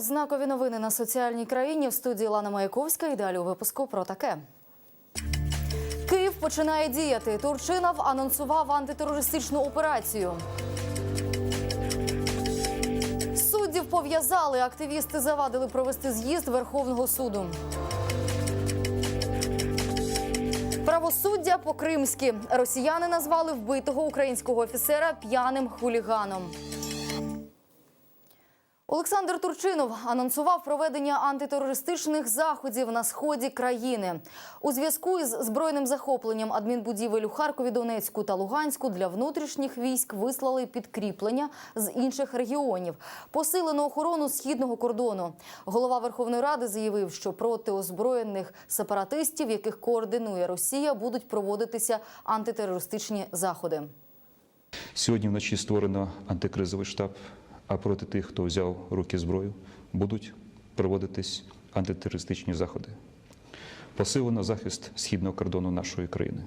Знакові новини на соціальній країні в студії Лана Маяковська. І далі у випуску про таке. Київ починає діяти. Турчинов анонсував антитерористичну операцію. Суддів пов'язали. Активісти завадили провести з'їзд Верховного суду. Правосуддя по-кримськи. Росіяни назвали вбитого українського офіцера п'яним хуліганом. Олександр Турчинов анонсував проведення антитерористичних заходів на сході країни у зв'язку із збройним захопленням адмінбудівель у Харкові, Донецьку та Луганську для внутрішніх військ вислали підкріплення з інших регіонів, посилену охорону східного кордону. Голова Верховної Ради заявив, що проти озброєних сепаратистів, яких координує Росія, будуть проводитися антитерористичні заходи. Сьогодні вночі створено антикризовий штаб, а проти тих, хто взяв руки зброю, будуть проводитись антитерористичні заходи. Посилено захист східного кордону нашої країни,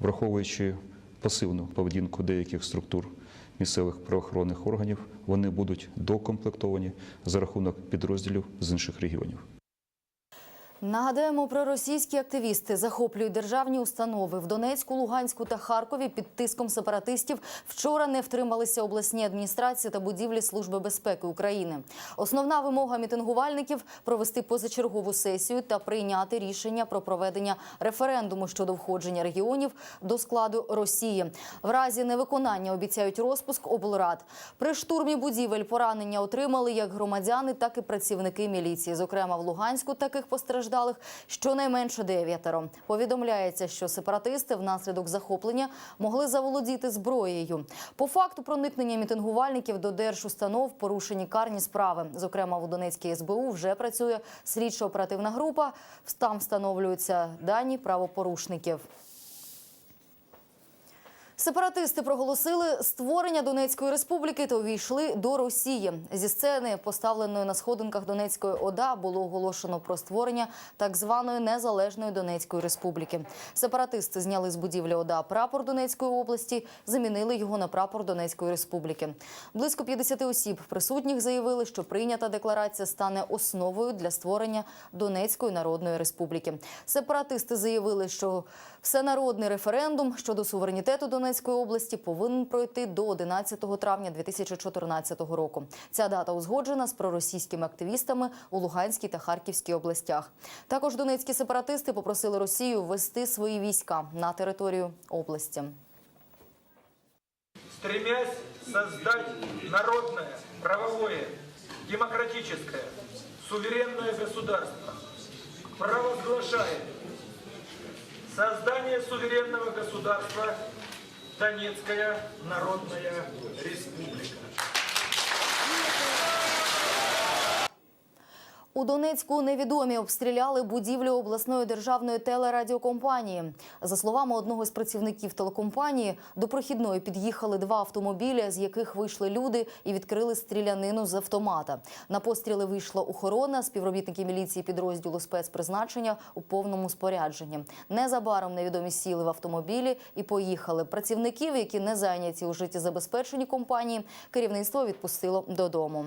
враховуючи пасивну поведінку деяких структур місцевих правоохоронних органів, вони будуть докомплектовані за рахунок підрозділів з інших регіонів. Нагадаємо, проросійські активісти захоплюють державні установи в Донецьку, Луганську та Харкові під тиском сепаратистів. Вчора не втрималися обласні адміністрації та будівлі Служби безпеки України. Основна вимога мітингувальників провести позачергову сесію та прийняти рішення про проведення референдуму щодо входження регіонів до складу Росії. В разі невиконання обіцяють розпуск облрад. При штурмі будівель поранення отримали як громадяни, так і працівники міліції. Зокрема, в Луганську таких постраждалих щонайменше дев'ятеро. Повідомляється, що сепаратисти внаслідок захоплення могли заволодіти зброєю. По факту проникнення мітингувальників до держустанов порушені карні справи. Зокрема, у Донецькій СБУ вже працює слідчо-оперативна група. Там встановлюються дані правопорушників. Сепаратисти проголосили створення Донецької республіки та увійшли до Росії. Зі сцени, поставленої на сходинках Донецької ОДА, було оголошено про створення так званої незалежної Донецької республіки. Сепаратисти зняли з будівлі ОДА прапор Донецької області, замінили його на прапор Донецької республіки. Близько 50 осіб присутніх заявили, що прийнята декларація стане основою для створення Донецької народної республіки. Сепаратисти заявили, що всенародний референдум щодо суверенітету Донецької області повинен пройти до 11 травня 2014 року. Ця дата узгоджена з проросійськими активістами у Луганській та Харківській областях. Також донецькі сепаратисти попросили Росію ввести свої війська на територію області. стремясь создать народное, правовое, демократическое, суверенное государство, провозглашает создание суверенного государства Донецкая Народная Республика. У Донецьку невідомі обстріляли будівлю обласної державної телерадіокомпанії. За словами одного з працівників телекомпанії, до прохідної під'їхали два автомобілі, з яких вийшли люди і відкрили стрілянину з автомата. На постріли вийшла охорона, співробітники міліції підрозділу спецпризначення у повному спорядженні. Незабаром невідомі сіли в автомобілі і поїхали. Працівників, які не зайняті у життєзабезпеченні компанії, керівництво відпустило додому.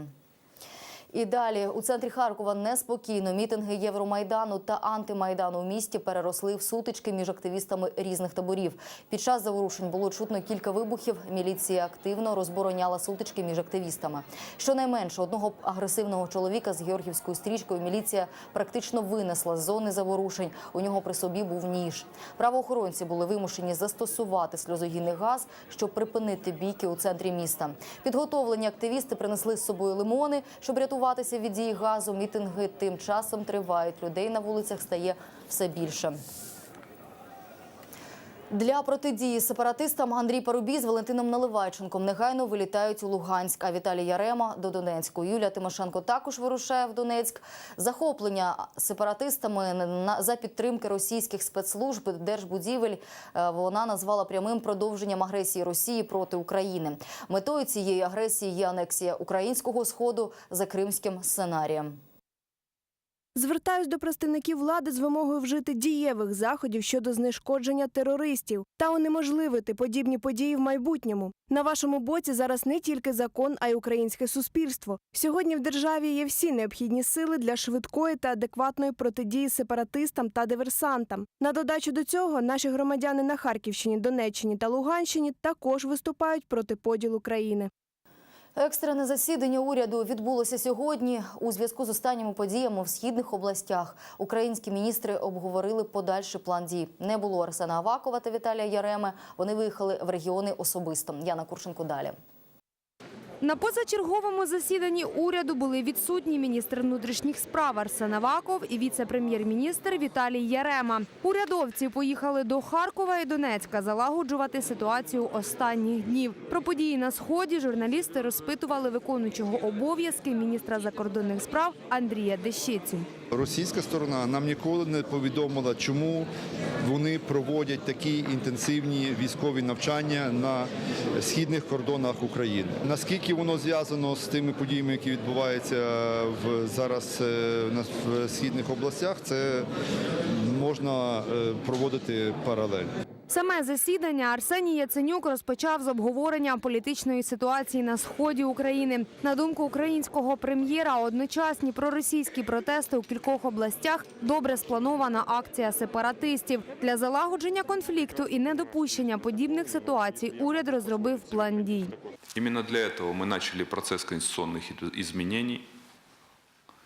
І далі у центрі Харкова неспокійно. Мітинги Євромайдану та антимайдану у місті переросли в сутички між активістами різних таборів. Під час заворушень було чутно кілька вибухів. Міліція активно розбороняла сутички між активістами. Щонайменше одного агресивного чоловіка з георгівською стрічкою міліція практично винесла з зони заворушень. У нього при собі був ніж. Правоохоронці були вимушені застосувати сльозогінний газ, щоб припинити бійки у центрі міста. Підготовлені активісти принесли з собою лимони, щоб рятуватися від дії газу. Мітинги тим часом тривають. Людей на вулицях стає все більше. Для протидії сепаратистам Андрій Парубій з Валентином Наливайченком негайно вилітають у Луганськ, а Віталій Ярема до Донецьку. Юлія Тимошенко також вирушає в Донецьк. Захоплення сепаратистами за підтримки російських спецслужб держбудівель е, вона назвала прямим продовженням агресії Росії проти України. Метою цієї агресії є анексія українського сходу за кримським сценарієм. Звертаюсь до представників влади з вимогою вжити дієвих заходів щодо знешкодження терористів та унеможливити подібні події в майбутньому. На вашому боці зараз не тільки закон, а й українське суспільство. Сьогодні в державі є всі необхідні сили для швидкої та адекватної протидії сепаратистам та диверсантам. На додачу до цього наші громадяни на Харківщині, Донеччині та Луганщині також виступають проти поділу країни. Екстрене засідання уряду відбулося сьогодні. У зв'язку з останніми подіями в східних областях українські міністри обговорили подальший план дій. Не було Арсена Авакова та Віталія Яреми. Вони виїхали в регіони особисто. Яна Куршенко далі. На позачерговому засіданні уряду були відсутні міністр внутрішніх справ Арсен Аваков і віце-прем'єр-міністр Віталій Ярема. Урядовці поїхали до Харкова і Донецька залагоджувати ситуацію останніх днів. Про події на сході журналісти розпитували виконуючого обов'язки міністра закордонних справ Андрія Дещиці. Російська сторона нам ніколи не повідомила, чому вони проводять такі інтенсивні військові навчання на східних кордонах України. Наскільки воно зв'язано з тими подіями, які відбуваються в зараз е, в східних областях, це можна е, проводити паралель. Саме засідання Арсеній Яценюк розпочав з обговорення політичної ситуації на сході України. На думку українського прем'єра, одночасні проросійські протести у кількох областях добре спланована акція сепаратистів для залагодження конфлікту і недопущення подібних ситуацій. Уряд розробив план дій. Именно для этого мы начали процесс конституционных иду- изменений,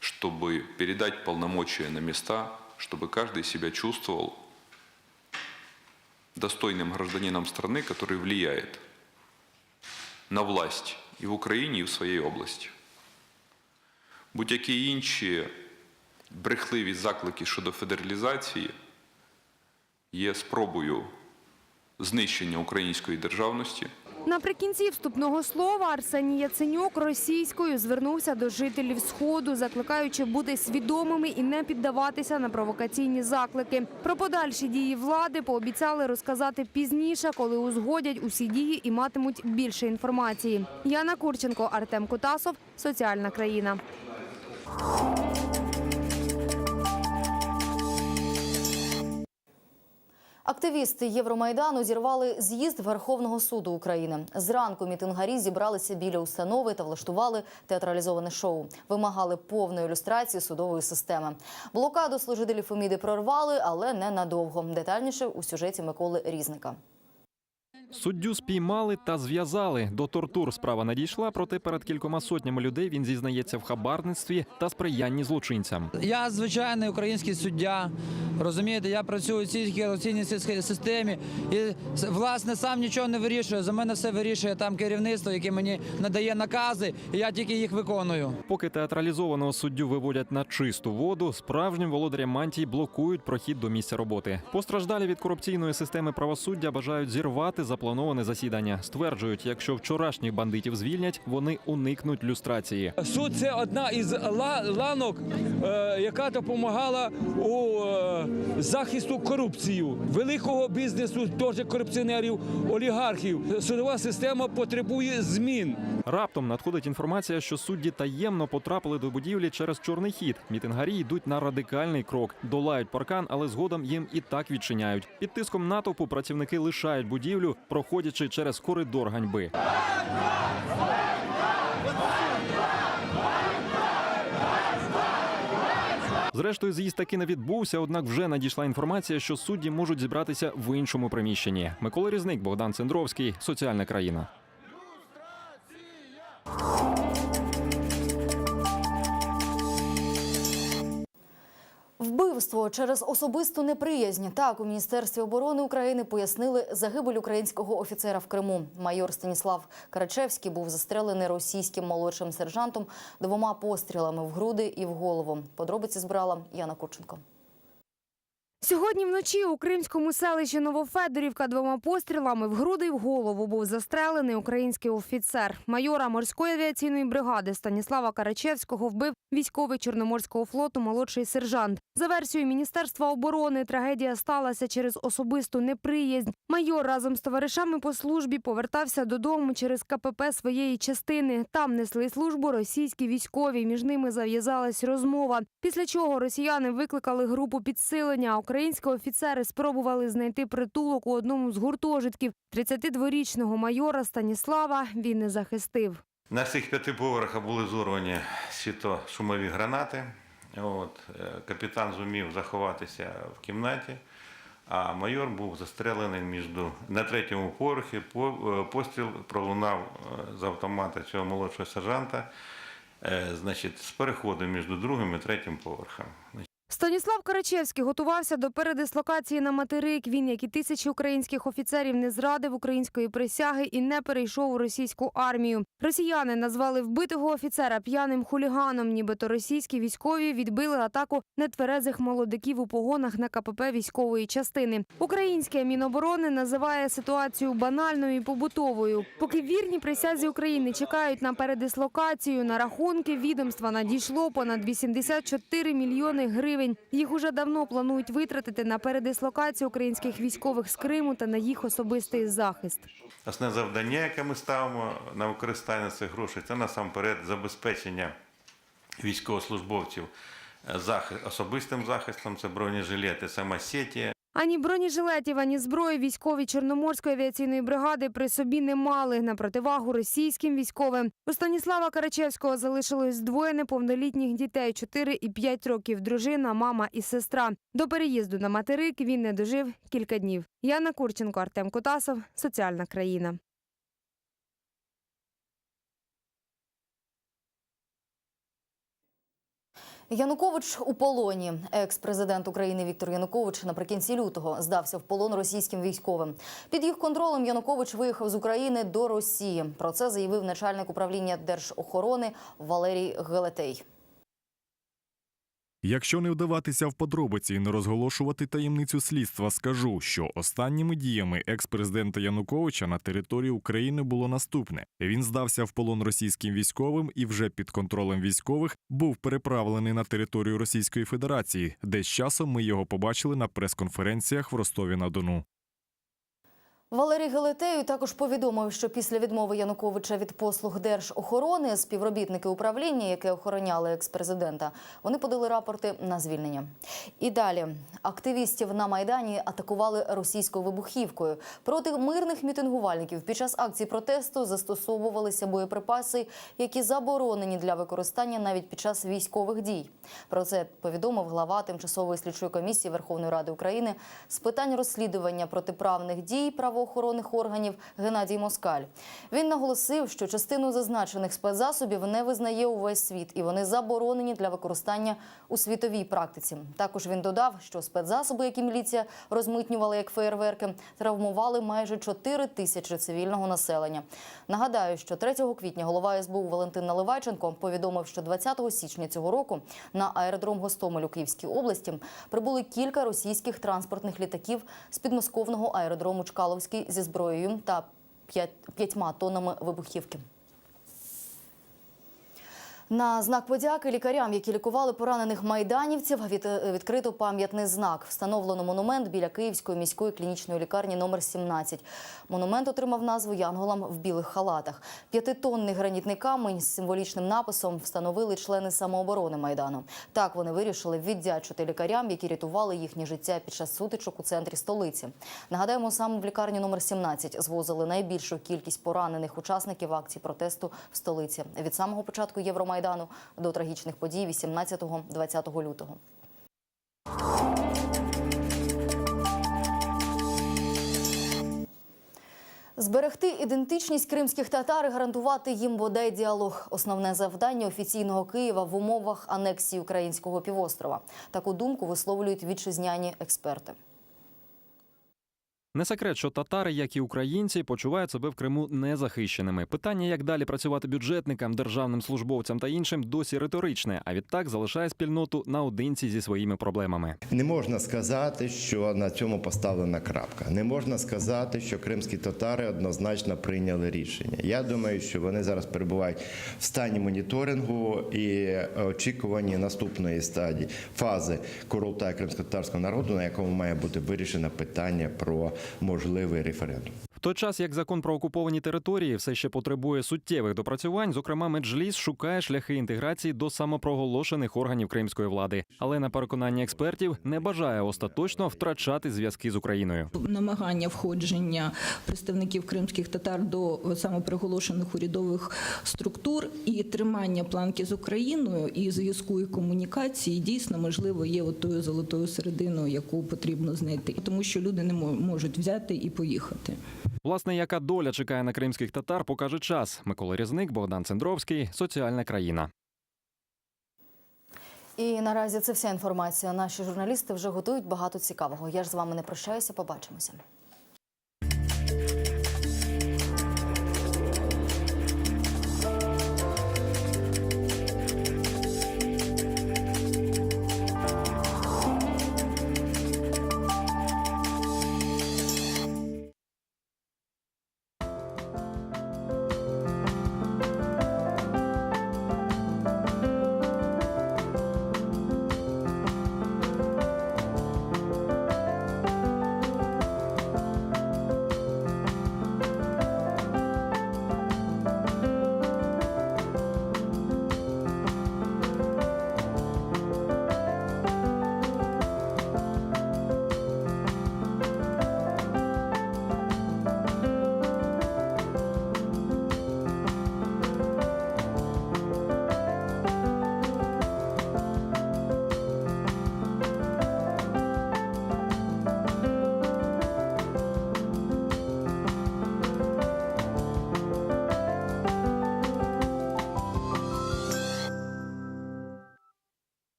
чтобы передать полномочия на места, чтобы каждый себя чувствовал достойным гражданином страны, который влияет на власть и в Україні, і в своїй області. Будь-які інші брехливі заклики щодо федералізації є спробою знищення української державності – Наприкінці вступного слова Арсеній Яценюк російською звернувся до жителів сходу, закликаючи бути свідомими і не піддаватися на провокаційні заклики. Про подальші дії влади пообіцяли розказати пізніше, коли узгодять усі дії і матимуть більше інформації. Яна Курченко, Артем Кутасов, Соціальна країна. Активісти Євромайдану зірвали з'їзд Верховного суду України. Зранку мітингарі зібралися біля установи та влаштували театралізоване шоу. Вимагали повної ілюстрації судової системи. Блокаду служителі Феміди прорвали, але не надовго. Детальніше у сюжеті Миколи Різника. Суддю спіймали та зв'язали. До тортур справа надійшла, проте перед кількома сотнями людей він зізнається в хабарництві та сприянні злочинцям. Я звичайний український суддя. Розумієте, я працюю в цій корупційній системі і власне сам нічого не вирішую. За мене все вирішує там керівництво, яке мені надає накази, і я тільки їх виконую. Поки театралізованого суддю виводять на чисту воду, справжнім володарям мантій блокують прохід до місця роботи. Постраждалі від корупційної системи правосуддя бажають зірвати заплановане засідання. Стверджують, якщо вчорашніх бандитів звільнять, вони уникнуть люстрації. Суд це одна із ланок, е, яка допомагала у е, захисту корупції, великого бізнесу, теж корупціонерів, олігархів. Судова система потребує змін. Раптом надходить інформація, що судді таємно потрапили до будівлі через чорний хід. Мітингарі йдуть на радикальний крок, долають паркан, але згодом їм і так відчиняють. Під тиском натовпу працівники лишають будівлю, проходячи через коридор ганьби. Зрештою, з'їзд таки не відбувся, однак вже надійшла інформація, що судді можуть зібратися в іншому приміщенні. Микола Різник, Богдан Цендровський, соціальна країна. Вбивство через особисту неприязнь. Так у міністерстві оборони України пояснили загибель українського офіцера в Криму. Майор Станіслав Карачевський був застрелений російським молодшим сержантом двома пострілами в груди і в голову. Подробиці збирала Яна Курченко. Сьогодні вночі у кримському селищі Новофедорівка двома пострілами в груди й в голову був застрелений український офіцер. Майора морської авіаційної бригади Станіслава Карачевського вбив військовий Чорноморського флоту молодший сержант. За версією Міністерства оборони, трагедія сталася через особисту неприязнь. Майор разом з товаришами по службі повертався додому через КПП своєї частини. Там несли службу російські військові. Між ними зав'язалась розмова. Після чого росіяни викликали групу підсилення. Українські офіцери спробували знайти притулок у одному з гуртожитків. 32-річного майора Станіслава він не захистив. На всіх п'яти поверхах були зорвані світошумові гранати. От, е, капітан зумів заховатися в кімнаті, а майор був застрелений між на третьому поверхі. Е, Постріл пролунав е, з автомата цього молодшого сержанта, значить, з переходу між другим і третім поверхом. Станіслав Карачевський готувався до передислокації на материк. Він, як і тисячі українських офіцерів, не зрадив української присяги і не перейшов у російську армію. Росіяни назвали вбитого офіцера п'яним хуліганом. Нібито російські військові відбили атаку нетверезих молодиків у погонах на КПП військової частини. Українське міноборони називає ситуацію банальною і побутовою. Поки вірні присязі України чекають на передислокацію, на рахунки відомства надійшло понад 84 мільйони гривень. Їх уже давно планують витратити на передислокацію українських військових з Криму та на їх особистий захист. Основне завдання, яке ми ставимо на використання цих грошей, це насамперед забезпечення військовослужбовців захист, особистим захистом, це бронежилети, сама сеті, Ані бронежилетів, ані зброї військові Чорноморської авіаційної бригади при собі не мали на противагу російським військовим. У Станіслава Карачевського залишилось двоє неповнолітніх дітей 4 і 5 років. Дружина, мама і сестра. До переїзду на материк він не дожив кілька днів. Яна Курченко, Артем Котасов. Соціальна країна. Янукович у полоні. Екс-президент України Віктор Янукович наприкінці лютого здався в полон російським військовим. Під їх контролем Янукович виїхав з України до Росії. Про це заявив начальник управління держохорони Валерій Гелетей. Якщо не вдаватися в подробиці і не розголошувати таємницю слідства, скажу, що останніми діями екс-президента Януковича на території України було наступне: він здався в полон російським військовим і вже під контролем військових був переправлений на територію Російської Федерації, де з часом ми його побачили на прес-конференціях в Ростові на Дону. Валерій Гелетею також повідомив, що після відмови Януковича від послуг держохорони співробітники управління, яке охороняли експрезидента, вони подали рапорти на звільнення. І далі активістів на майдані атакували російською вибухівкою. Проти мирних мітингувальників під час акції протесту застосовувалися боєприпаси, які заборонені для використання навіть під час військових дій. Про це повідомив глава тимчасової слідчої комісії Верховної Ради України з питань розслідування протиправних дій правоохоронних органів Геннадій Москаль. Він наголосив, що частину зазначених спецзасобів не визнає увесь світ, і вони заборонені для використання у світовій практиці. Також він додав, що спецзасоби, які міліція розмитнювала як феєрверки, травмували майже 4 тисячі цивільного населення. Нагадаю, що 3 квітня голова СБУ Валентин Наливайченко повідомив, що 20 січня цього року на аеродром Гостомель у Київській області прибули кілька російських транспортних літаків з підмосковного аеродрому Чкаловський зі зброєю та п'ятьма тоннами вибухівки. На знак подяки лікарям, які лікували поранених майданівців, від, відкрито пам'ятний знак. Встановлено монумент біля Київської міської клінічної лікарні номер 17. Монумент отримав назву Янголам в білих халатах. П'ятитонний гранітний камень з символічним написом встановили члени самооборони майдану. Так вони вирішили віддячити лікарям, які рятували їхнє життя під час сутичок у центрі столиці. Нагадаємо, саме в лікарню номер 17 звозили найбільшу кількість поранених учасників акції протесту в столиці від самого початку Євромайдану до трагічних подій 18-20 лютого. Зберегти ідентичність кримських татар і гарантувати їм бодай діалог основне завдання офіційного Києва в умовах анексії українського півострова. Таку думку висловлюють вітчизняні експерти. Не секрет, що татари, як і українці, почувають себе в Криму незахищеними. Питання, як далі працювати бюджетникам, державним службовцям та іншим, досі риторичне. А відтак залишає спільноту наодинці зі своїми проблемами. Не можна сказати, що на цьому поставлена крапка. Не можна сказати, що кримські татари однозначно прийняли рішення. Я думаю, що вони зараз перебувають в стані моніторингу і очікуванні наступної стадії фази королтаю кримсько-татарського народу, на якому має бути вирішено питання про можливий референдум. Той час, як закон про окуповані території все ще потребує суттєвих допрацювань, зокрема, Меджліс шукає шляхи інтеграції до самопроголошених органів кримської влади, але на переконання експертів не бажає остаточно втрачати зв'язки з Україною. намагання входження представників кримських татар до самоприголошених урядових структур і тримання планки з Україною і зв'язку і комунікації дійсно можливо є от тою золотою серединою, яку потрібно знайти, тому що люди не мо- можуть взяти і поїхати. Власне, яка доля чекає на кримських татар, покаже час. Микола Різник, Богдан Цендровський, соціальна країна. І наразі це вся інформація. Наші журналісти вже готують багато цікавого. Я ж з вами не прощаюся. Побачимося.